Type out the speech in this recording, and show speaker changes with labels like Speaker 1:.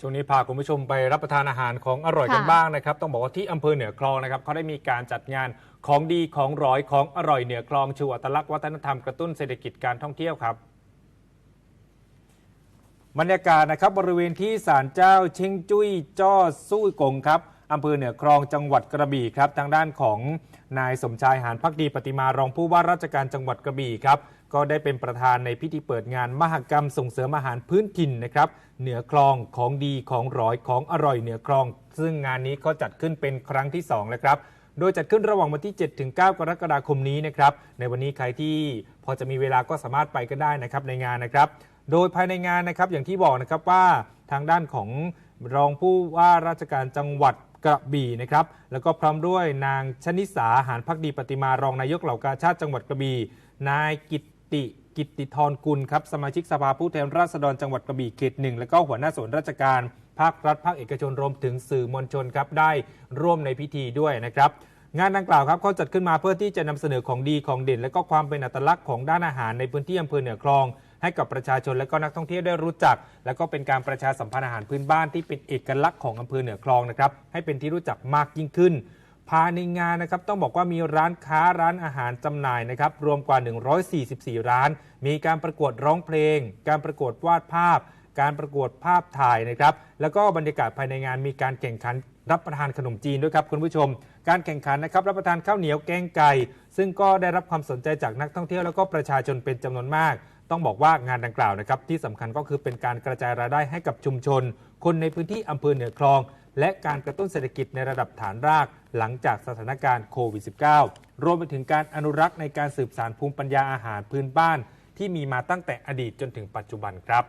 Speaker 1: ช่วงนี้พาคุณผู้ชมไปรับประทานอาหารของอร่อยกัน
Speaker 2: ค่ะ
Speaker 1: บ้างนะครับ ต้องบอกว่าที่อำเภอเหนือคลองนะครับเขาได้มีการจัดงานของดีของร้อยของอร่อยเหนือคลองชูอัตลักษณ์วัฒนธรรมกระตุ้นเศรษฐกิจการท่องเที่ยวครับ บรรยากาศนะครับบริเวณที่ศาลเจ้าเชิงจุ้ยจ้อสู้กงครับ อำเภอเหนือคลองจังหวัดกระบี่ครับ ทางด้านของนายสมชายหานพักดีปฏิมารองผู้ว่าราชการจังหวัดกระบี่ครับ ก็ได้เป็นประธานในพิธีเปิดงานมหกรรมส่งเสริมอาหารพื้นถิ่นนะครับเหนือคลองของดีของร้อยของอร่อยเหนือคลอง ซึ่งงานนี้ก็จัดขึ้นเป็นครั้งที่สองแล้วครับโดยจัดขึ้นระหว่างวันที่ 7 ถึง 9 กรกฎาคมนี้นะครับ ในวันนี้ใครที่พอจะมีเวลาก็สามารถไปกันได้นะครับในงานนะครับ โดยภายในงานนะครับอย่างที่บอกนะครับว่าทางด้านของรองผู้ว่าราชการจังหวัด กระบี่นะครับ แล้วก็พร้อมด้วยนางชนิสาหารพักดีปฏิมารองนายกเหล่ากาชาติจังหวัดกระบี่นายกิตติกิตติธรกุลครับสมาชิกสภาผู้แทนราษฎรจังหวัดกระบี่เขตหนึ่งและก็หัวหน้าส่วนราชการ ภาครัฐภาคเอกชนรวมถึงสื่อมวลชนครับได้ร่วมในพิธีด้วยนะครับงานดังกล่าวครับเขาจัดขึ้นมาเพื่อที่จะนำเสนอของดีของเด่น และก็ความเป็นอัตลักษณ์ของด้านอาหารในพื้นที่อำเภอเหนือคลอง ให้กับประชาชนและก็นักท่องเที่ยวได้รู้จัก และก็เป็นการประชาสัมพันธ์อาหารพื้นบ้านที่เป็นเอกลักษณ์ของอำเภอเหนือคลองนะครับให้เป็นที่รู้จักมากยิ่งขึ้นภายในงานนะครับต้องบอกว่ามีร้านค้าร้านอาหารจำหน่ายนะครับรวมกว่า 144 ร้าน มีการประกวดร้องเพลง การประกวดวาดภาพ การประกวดภาพถ่ายนะครับแล้วก็บรรยากาศภายในงานมีการแข่งขันรับประทานขนมจีนด้วยครับคุณผู้ชม การแข่งขันนะครับรับประทานข้าวเหนียวแกงไก่ ซึ่งก็ได้รับความสนใจจากนักท่องเที่ยวแล้วก็ประชาชนเป็นจำนวนมาก ต้องบอกว่างานดังกล่าวนะครับที่สำคัญก็คือเป็นการกระจายรายได้ให้กับชุมชน คนในพื้นที่อำเภอเหนือคลอง และการกระตุ้นเศรษฐกิจในระดับฐานรากหลังจากสถานการณ์โควิด -19 รวมไปถึงการอนุรักษ์ในการสืบสานภูมิปัญญาอาหารพื้นบ้าน ที่มีมาตั้งแต่อดีตจนถึงปัจจุบันครับ